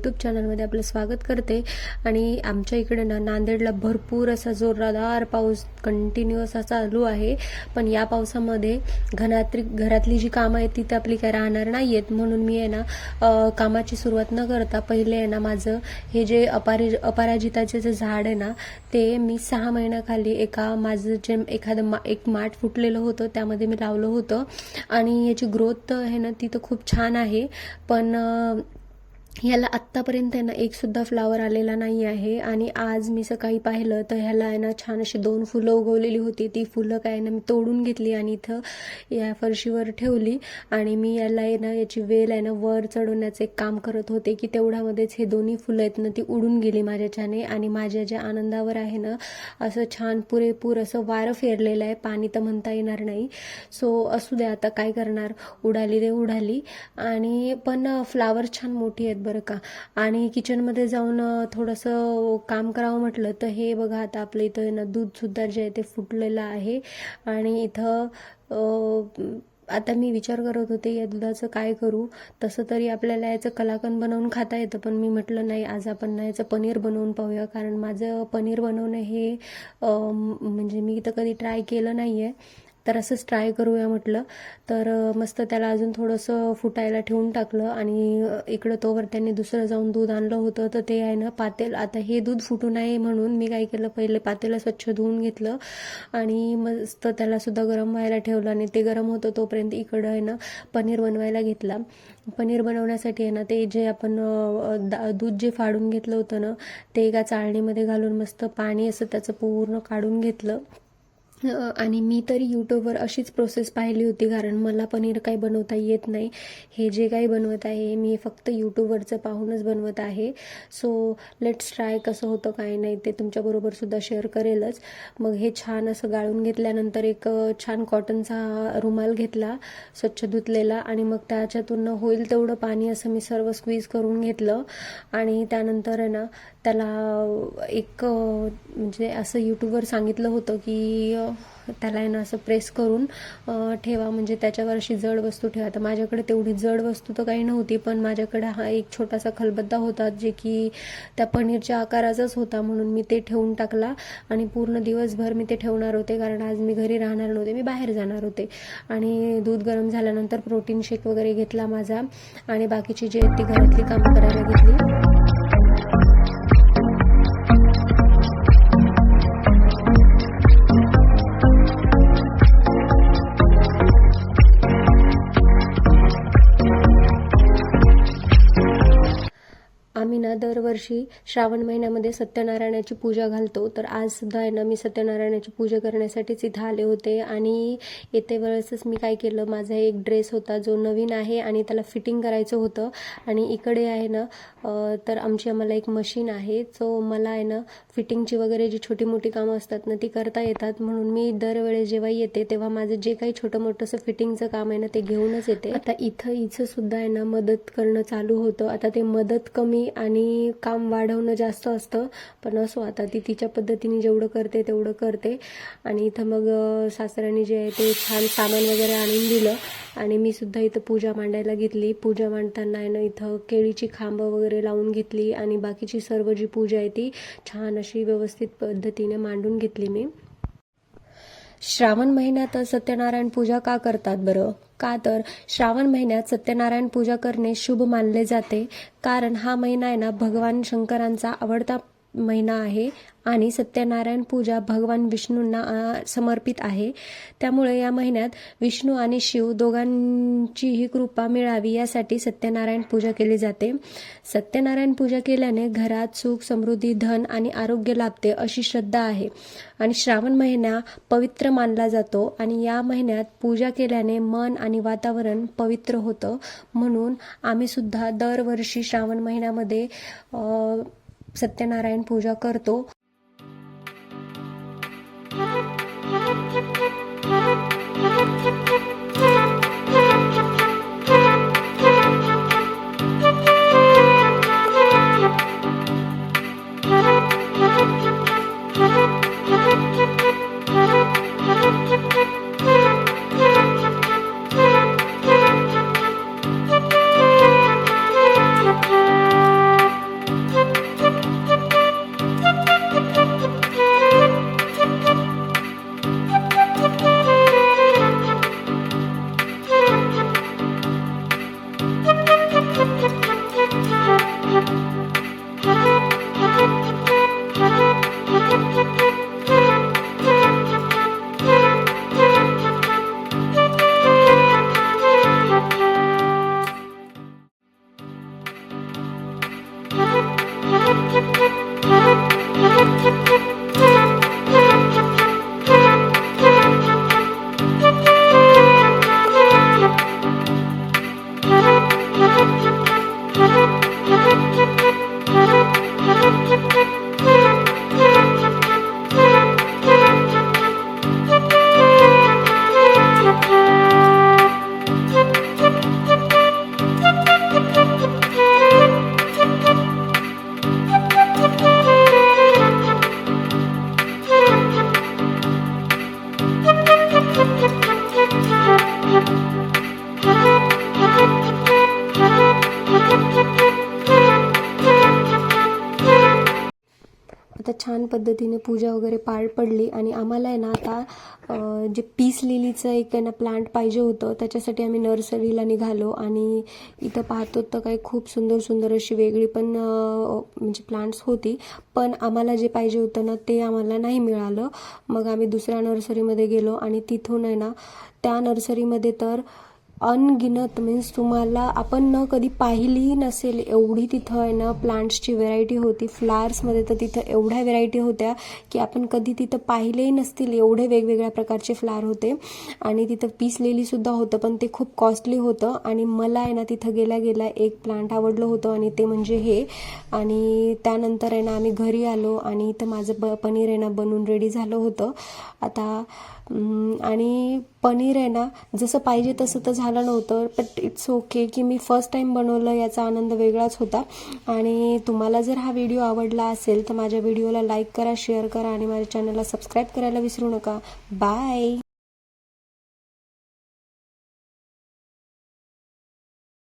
YouTube चॅनलमध्ये आपलं स्वागत करते. आणि आमच्या इकडे ना नांदेडला भरपूर असा जोरदार पाऊस कंटिन्युअस असा चालू आहे. पण या पावसामध्ये घरातली घरातली जी कामं आहेत ती तर आपली काय राहणार नाही आहेत म्हणून मी आहे ना कामाची सुरुवात न करता पहिले आहे ना माझं हे जे अपारि अपराजिताचे जे झाड आहे ना ते मी सहा महिन्याखाली एका माझं जे एखादं मा एक माठ फुटलेलं होतं त्यामध्ये मी लावलं होतं. आणि याची ग्रोथ आहे ना ती तर खूप छान आहे. पण ह्याला आत्तापर्यंत आहे ना एकसुद्धा फ्लावर आलेला नाही आहे. आणि आज मी सकाळी पाहिलं तर ह्याला आहे ना छान अशी दोन फुलं उगवलेली होती. ती फुलं काय ना मी तोडून घेतली आणि इथं या फरशीवर ठेवली. आणि मी याला आहे ना याची वेल आहे ना वर चढवण्याचं एक काम करत होते की तेवढ्यामध्येच हे दोन्ही फुलं आहेत ना ती उडून गेली माझ्याच्याने. आणि माझ्या ज्या आनंदावर आहे ना असं छान पुरेपूर असं वारं फेरलेलं आहे. पाणी तर म्हणता येणार नाही. सो असू दे आता काय करणार. उडाली रे उडाली. आणि पण फ्लावर छान मोठी आहेत. बरं का. आणि किचनमध्ये जाऊन थोडंसं काम करावं म्हटलं तर हे बघा आता आपलं इथं ना दूधसुद्धा जे आहे ते फुटलेलं आहे. आणि इथं आता मी विचार करत होते या दुधाचं काय करू? तसं तरी आपल्याला याचं कलाकंद बनवून खाता येतं पण मी म्हटलं नाही आज आपण ना याचं पनीर बनवून पाहूया. कारण माझं पनीर बनवणं हे म्हणजे मी तर कधी ट्राय केलं नाही आहे तर असंच ट्राय करूया म्हटलं. तर मस्त त्याला अजून थोडंसं फुटायला ठेवून टाकलं आणि इकडं तोवर त्यांनी दुसरं जाऊन दूध आणलं होतं. तर ते आहे ना पातेल. आता हे दूध फुटू नये म्हणून मी काय केलं पहिले पातेला स्वच्छ धुवून घेतलं आणि मस्त त्याला सुद्धा गरम व्हायला ठेवलं आणि ते गरम होतं तोपर्यंत इकडं आहे ना पनीर बनवायला घेतला. पनीर बनवण्यासाठी आहे ना ते जे आपण दा- दूध जे फाडून घेतलं होतं ना ते एका चाळणीमध्ये घालून मस्त पाणी असं त्याचं पूर्ण काढून घेतलं. आणि मी तरी यूट्यूबवर अशीच प्रोसेस पाहिली होती कारण मला पनीर काही बनवता येत नाही. हे जे काही बनवत आहे मी फक्त यूट्यूबवरचं पाहूनच बनवत आहे. सो लेट्स ट्राय कसं होतं काय नाही ते तुमच्याबरोबर सुद्धा शेअर करेलच. मग हे छान असं गाळून घेतल्यानंतर एक छान कॉटनचा रुमाल घेतला स्वच्छ धुतलेला. आणि मग त्याच्यातून होईल तेवढं पाणी असं मी सर्व स्क्वीज करून घेतलं. आणि त्यानंतर आहे ना त्याला एक म्हणजे असं यूट्यूबवर सांगितलं होतं की त्याला आहे ना असं प्रेस करून ठेवा म्हणजे त्याच्यावर अशी जड वस्तू ठेवा. तर माझ्याकडे तेवढी जड वस्तू तर काही नव्हती पण माझ्याकडे हा एक छोटासा खलबत्ता होता जे की त्या पनीरच्या आकाराचाच होता म्हणून मी ते ठेवून टाकला. आणि पूर्ण दिवसभर मी ते ठेवणार होते कारण आज मी घरी राहणार नव्हते मी बाहेर जाणार होते. आणि दूध गरम झाल्यानंतर प्रोटीन शेक वगैरे घेतला माझा. आणि बाकीची जी आहेत ती घरातली कामं करायला घेतली. आम्ही ना दरवर्षी श्रावण महिन्यामध्ये सत्यनारायणाची पूजा घालतो. तर आज सुद्धा आहे ना मी सत्यनारायणाची पूजा करण्यासाठीच इथं आले होते. आणि येते वेळेसच मी काय केलं माझा एक ड्रेस होता जो नवीन आहे आणि त्याला फिटिंग करायचं होतं. आणि इकडे आहे ना तर आमची आम्हाला एक मशीन आहे. सो मला आहे ना फिटिंगची वगैरे जी छोटी मोठी कामं असतात ना ती करता येतात. म्हणून मी दरवेळेस जेव्हा येते तेव्हा माझं जे काही छोटं मोठंसं फिटिंगचं काम आहे ना ते घेऊनच येते. आता इथं इथं सुद्धा आहे ना मदत करणं चालू होतं. आता ते मदत कमी आणि काम वाढवणं जास्त असतं. पण असो आता ती तिच्या पद्धतीने जेवढं करते तेवढं करते. आणि इथं मग अ, सासऱ्याने जे आहे ते छान सामान वगैरे आणून दिलं. आणि मी सुद्धा इथं पूजा मांडायला घेतली. पूजा मांडताना आहे ना इथं केळीची खांबं वगैरे लावून घेतली. आणि बाकीची सर्व जी पूजा आहे ती छान अशी व्यवस्थित पद्धतीने मांडून घेतली मी. श्रावण महिन्यात सत्यनारायण पूजा का करतात बरं? का तर श्रावण महिन्यात सत्यनारायण पूजा करणे शुभ मानले जाते. कारण हा महिना आहे ना भगवान शंकरांचा आवडता महिना आहे आणि सत्यनारायण पूजा भगवान विष्णूंना समर्पित आहे. त्यामुळे या महिन्यात विष्णू आणि शिव दोघांचीही कृपा मिळावी यासाठी सत्यनारायण पूजा केली जाते. सत्यनारायण पूजा केल्याने घरात सुख समृद्धी धन आणि आरोग्य लाभते अशी श्रद्धा आहे. आणि श्रावण महिना पवित्र मानला जातो आणि या महिन्यात पूजा केल्याने मन आणि वातावरण पवित्र होतं. म्हणून आम्ही सुद्धा दरवर्षी श्रावण महिन्यामध्ये सत्यनारायण पूजा करतो. छान पद्धतीने पूजा वगैरे पार पडली आणि आम्हाला आहे ना आता जे पीस लिलीचं एक आहे ना प्लांट पाहिजे होतं त्याच्यासाठी आम्ही नर्सरीला निघालो आणि इथं पाहतो तर काही खूप सुंदर सुंदर अशी वेगळी पण म्हणजे प्लांट्स होती. पण आम्हाला जे पाहिजे होतं ना ते आम्हाला नाही मिळालं. मग आम्ही दुसऱ्या नर्सरीमध्ये गेलो आणि तिथून आहे ना त्या नर्सरीमध्ये तर अनगिनत मीन्स तुम्हाला आपण न कधी पाहिलीही नसेल एवढी तिथं आहे ना प्लांट्सची व्हेरायटी होती फ्लावर्समध्ये तर तिथं एवढ्या व्हेरायटी होत्या की आपण कधी तिथं पाहिलेही नसतील एवढे वेगवेगळ्या प्रकारचे फ्लावर होते. आणि तिथं पीस लिलीसुद्धा होतं पण ते खूप कॉस्टली होतं. आणि मला आहे ना तिथं गेल्या गेल्या एक प्लांट आवडलं होतं आणि ते म्हणजे हे. आणि त्यानंतर आहे ना आम्ही घरी आलो आणि इथं माझं ब पनीर आहे ना बनून रेडी झालं होतं. आता आणि पनीर आहे ना जसं पाहिजे तसं तर झालं नव्हतं बट इट्स ओके की मी फर्स्ट टाईम बनवलं याचा आनंद वेगळाच होता. आणि तुम्हाला जर हा व्हिडिओ आवडला असेल तर माझ्या व्हिडिओला लाईक करा शेअर करा आणि माझ्या चॅनलला सबस्क्राईब करायला विसरू नका. बाय